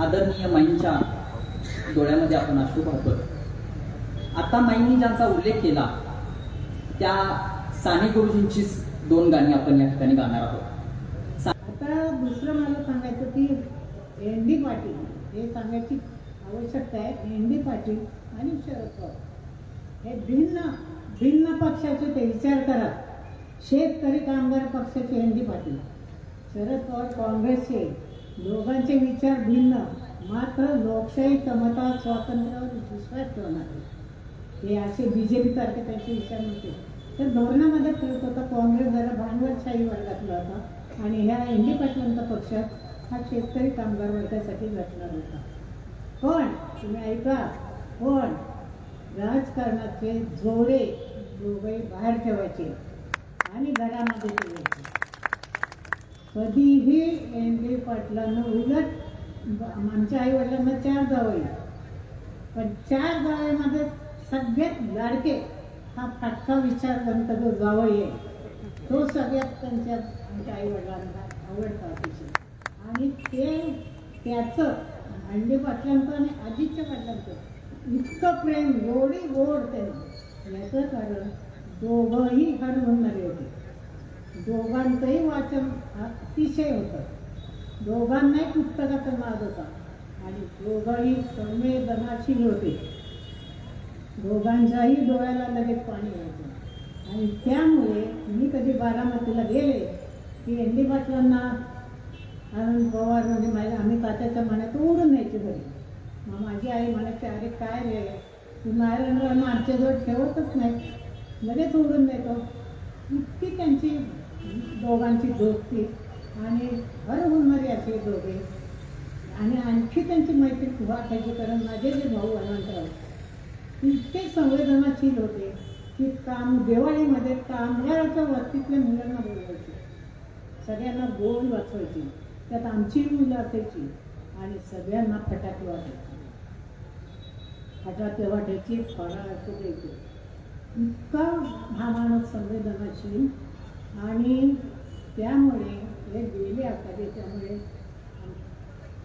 आदरणीय माईंच्या डोळ्यामध्ये आपण अश्रू पाहतो. आता माईंनी ज्यांचा उल्लेख केला त्या साने गुरुजींचीच दोन गाणी आपण या ठिकाणी गाणार आहोत. आता दुसरं मला सांगायचं की एन डी पाटील हे सांगायची आवश्यकता आहे. एन डी पाटील आणि शरद पवार. हे भिन्न भिन्न पक्षाचे ते विचार करा. शेतकरी कामगार पक्षाचे एन डी पाटील. शरद पवार काँग्रेसचे. दोघांचे विचार भिन्न. मात्र लोकशाही समता स्वातंत्र्यावर विश्वास ठेवणार हे असे बी जे पीसारखे त्यांचे विचार नव्हते तर धोरणामध्ये फरक होता काँग्रेस जरा भांडवलशाही वर्गातला होता. आणि ह्या एन डी पाटलांचा पक्ष हा शेतकरी कामगार वर्गासाठी रचला होता. पण तुम्ही ऐका पण राजकारणाचे जोडे दोघे बाहेर ठेवायचे आणि घरामध्ये ठेवायचे. कधीही एम बी पाटलानं उलट आमच्या आई वडिलांना चार जावई पण चार जावईमध्ये सगळ्यात लाडके हा फाटका विचारवंत जो जावई आहे तो सगळ्यात त्यांच्या आमच्या आई वडिलांना आवडता अतिशय. आणि ते त्याचं अंडे पाटलांचं आणि आजीच्या पाटलांचं इतकं प्रेम एवढी गोड त्यांनी. याचं कारण दोघंही हरवणारे होते. दोघांचंही वाचन अतिशय होतं. दोघांनाही पुस्तकाचा नाद होता. आणि दोघंही संवेदनाशील होते. दोघांच्याही डोळ्याला लगेच पाणी यायचं आणि त्यामुळे मी कधी बारामतीला गेले की एन डी पाटलांना आनंद पवार म्हणजे माझ्या आम्ही तात्याच्या मनात ओढून न्यायचे घरी. मग माझी आई म्हणायची अरे काय रे? तू नारायणराव आमच्याजवळ ठेवतच नाही. लगेच ओढून देतो इतकी त्यांची दोघांची दोस्ती आणि हर होणारी असे दोघे. आणि आणखी त्यांची मैत्री वाटायची कारण माझे जे भाऊ अनंतराव इतके संवेदनाशील होते की काम दिवाळीमध्ये कामगाराच्या वस्तीतल्या मुलांना बोलवायचे. सगळ्यांना गोल वाचवायची. त्यात आमची मुलं असायची आणि सगळ्यांना फटाके वाटायचे फटाके वाटायची फळा द्यायचे. इतका हा माणूस संवेदनाशील आणि त्यामुळे हे गेले आता त्यामुळे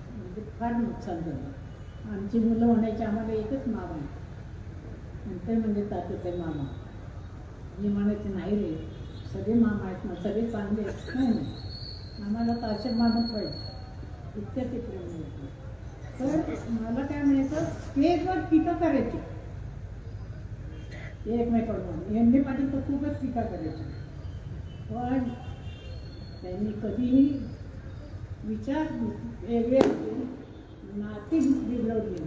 म्हणजे फार नुकसान झालं. आमची मुलं म्हणायची आम्हाला एकच मामा आहे. आणि ते म्हणजे तात्याचे मामा. मी म्हणायचे नाही रे सगळे मामा आहेत ना सगळे चांगले आहेत. नाही नाही आम्हाला तर असे मामा पाहिजे इतक्या ते प्रेम तर मला काय म्हणायचं स्टेजवर टीका करायची. एकमेकांवर एम डी पाटील तर खूपच टीका करायची. पण त्यांनी कधीही विचार वेगळे नाती बिघडवली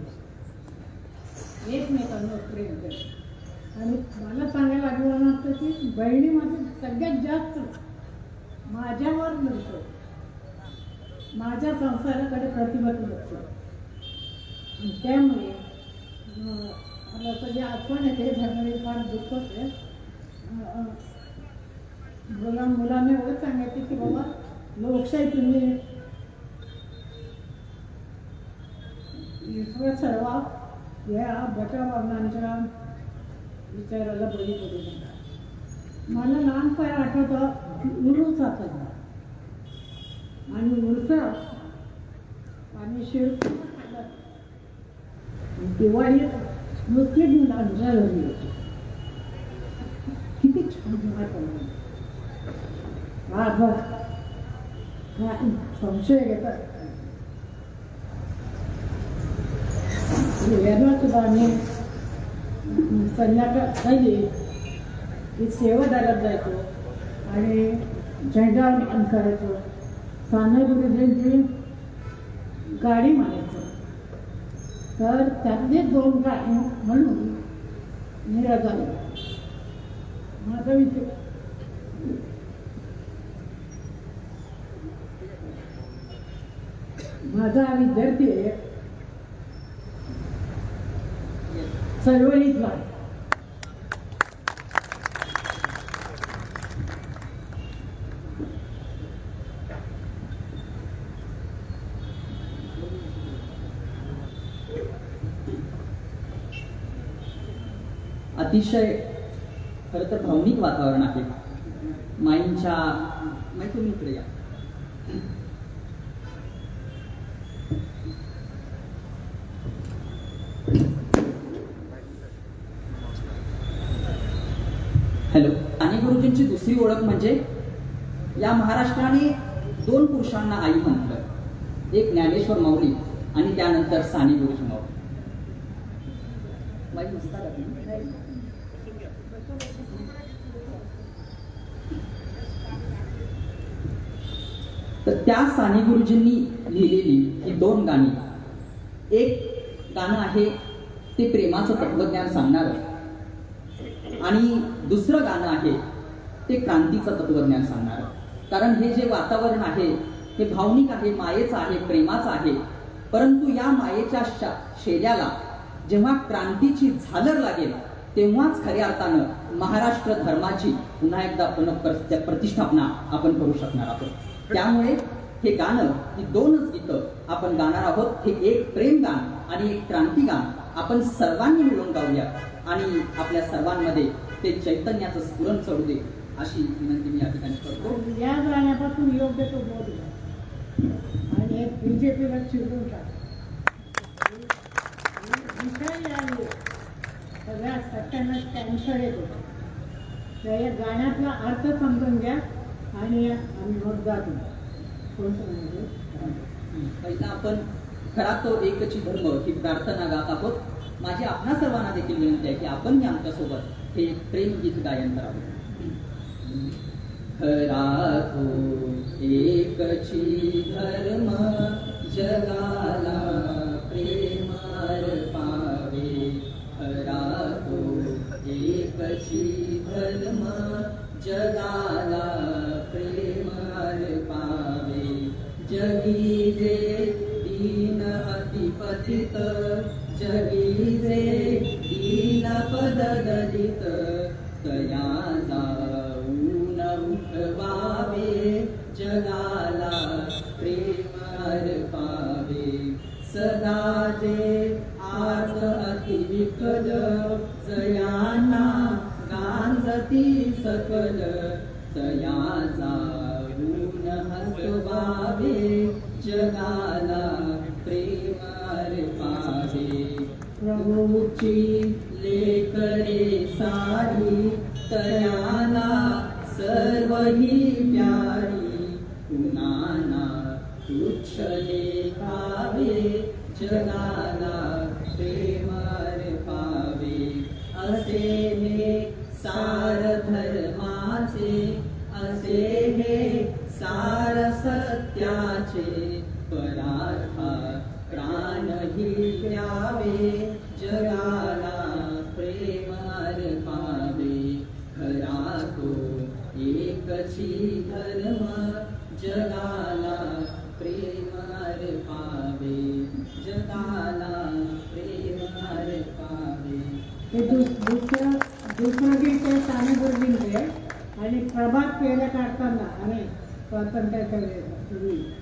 एकमेकांवर प्रेम केलं. आणि मला सांगायला आठवलं नसतं की बहिणीमध्ये सगळ्यात जास्त माझ्यावर लक्ष माझ्या संसाराकडे प्रतिबंध लक्ष त्यामुळे मला सगळी आठवण येते त्यामुळे फार दुःखच आहे मुला मुलांना एवढंच सांगायचे की बाबा लोकशाही तुम्ही ईश्वर सर्वा या बचावांच्या विचाराला बळी पडू नका. मला लहानपण आठवतं उरूस असायचा आणि उरस आणि शिव दिवाळी मुस्लिम मुलांच्या घरी होती. किती छान वाटलं हा हा. संशय घेतात याला सुद्धा आम्ही संध्याकाळ झाली की सेवादारात जायचो आणि झेंडा झेंडावण करायचो साने गुरुजींची गाडी मारायचो तर त्यातले दोन गाडी म्हणून निरा झाले माझा विचार माझा विद्यार्थी आहे चळवळीतला अतिशय खरं तर भावनिक वातावरण आहे. माईंच्या माई तुम्ही या. साने दुसरी ओळख म्हणजे या महाराष्ट्राने दोन पुरुषांना आई म्हटलं. एक ज्ञानेश्वर माऊली आणि त्यानंतर साने गुरुजी माऊली. तर त्या साने गुरुजींनी लिहिलेली ही दोन गाणी. एक गाणं आहे ते प्रेमाचं तत्वज्ञान सांगणार. आणि दुसरं गाणं आहे ते क्रांतीचं तत्वज्ञान सांगणार. कारण हे जे वातावरण आहे हे भावनिक आहे मायेचं आहे प्रेमाचं आहे. परंतु या मायेच्या शेल्याला जेव्हा क्रांतीची झालर लागेल तेव्हाच खऱ्या अर्थानं महाराष्ट्र धर्माची पुन्हा एकदा पुनः प्रतिष्ठापना आपण करू शकणार आहोत. त्यामुळे हे गाणं ही दोनच गीतं आपण गाणार आहोत. हे एक प्रेम गाण आणि एक क्रांती गाण आपण सर्वांनी मिळून गाऊया. आणि आपल्या सर्वांमध्ये ते चैतन्याचं स्फुरण चढू दे. अशी विनंती मी या ठिकाणी करतो. या गाण्यापासून योग्य तो घ्या. आणि हे बीजेपीला चिरून सगळ्या सत्यानं कॅन्सर येतो. तर या गाण्यातला अर्थ समजून घ्या आणि आम्ही मग जातो. कोणतं म्हणजे? पहिला आपण खरा तो एकची धर्म ही प्रार्थना गात आहोत. माझी आपणा सर्वांना देखील विनंती आहे की आपण आमच्यासोबत हे प्रेम गीत गायन करावं. खरा एक एकची धर्म जगाला प्रेमार पावे. खरा एकची धर्म जगाला प्रेमार पावे. जगी जे दीन अतिपतित जगी जे दीन पद दलित तया जगाला प्रेमार पावे. सदा जे आत अतिविकल जयाना गांजती सकल तया जाऊन हसवावे जगाला प्रेमार पावे. प्रभूची लेकरे सारी तयाला सर्व ही प्यारी तुच्छ भावे जगाला प्रेमार पावे। असे हे सार धर्माचे असे हे सार सत्याचे परार्था प्राण ही द्यावे जगाला प्रेमार पावे। खरा तो एकची धर्म जगाला प्रेमार पावे जगाला प्रेमार पावे. हे दुस- दुसरं दुसरं गीत आहे साने गुरुजींचे आणि प्रभात पेढे काढताना आणि स्वातंत्र्याच्या पूर्वी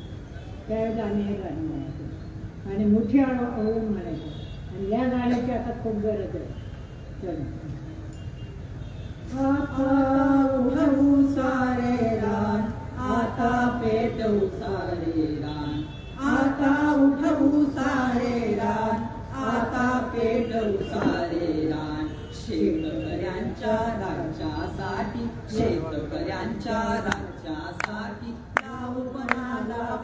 त्यावेळेस आम्ही हे गाणं म्हणायचो. आणि मुठी आळ आवळून म्हणायचो. आणि या गाण्याची आता खूप गरज आहे. चला. सारे रान आता पेटवू आता उठवू सारे रान आता पेटवू सारे रान शेतकऱ्यांच्या राज्यासाठी शेतकऱ्यांच्या राज्यासाठी. लावू पणाला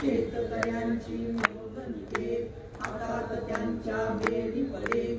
शेतकऱ्यांची मौज निघे हातात त्यांच्या बेडी पडे